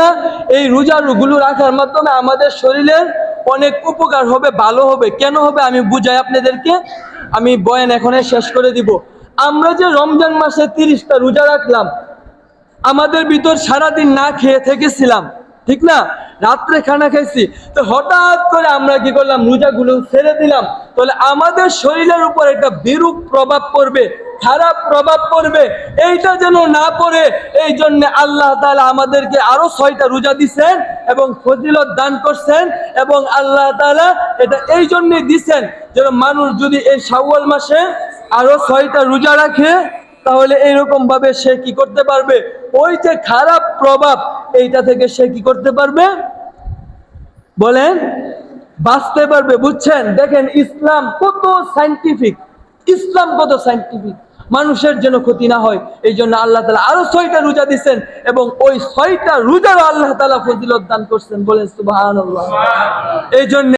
না, এই রোজাগুলো রাখার মাধ্যমে আমাদের শরীরের অনেক উপকার হবে, ভালো হবে। কেন হবে আমি বুঝাই আপনাদেরকে? আমি বয়ান এখানে শেষ করে দিব। আমরা যে রমজান মাসে তিরিশটা রোজা রাখলাম, আমাদের ভিতর সারাদিন না খেয়ে থেকেছিলাম, ঠিক না? রাত্রে খানা খাইছি, তো হঠাৎ করে আমরা কি করলাম? রোজাগুলো ছেড়ে দিলাম। তাহলে আমাদের শরীরের উপর একটা বিরূপ প্রভাব পড়বে। খারাপ প্রভাব পড়বে। এইটা যেন না পড়ে, এই জন্য আল্লাহ তালা আমাদেরকে আরও ছয়টা রোজা দিছেন এবং ফজিলত দান করছেন এবং আল্লাহ তালা এটা এই জন্যই দিছেন যেন মানুষ যদি এই শাওয়াল মাসে আরও ছয়টা রোজা রাখে, তাহলে এইরকম ভাবে সে কি করতে পারবে? ওই যে খারাপ প্রভাব, এইটা থেকে সে কি করতে পারবে? বলেন, বাঁচতে পারবে, বুঝছেন? দেখেন ইসলাম কত সাইন্টিফিক ইসলাম কত সাইন্টিফিক মানুষের যেন ক্ষতি না হয় এই জন্য আল্লাহ তালা আরও ছয়টা রোজা দিচ্ছেন এবং ওই ছয়টা রোজারও আল্লাহ তালা ফজিলত দান করছেন বলেন সুবাহ এই জন্য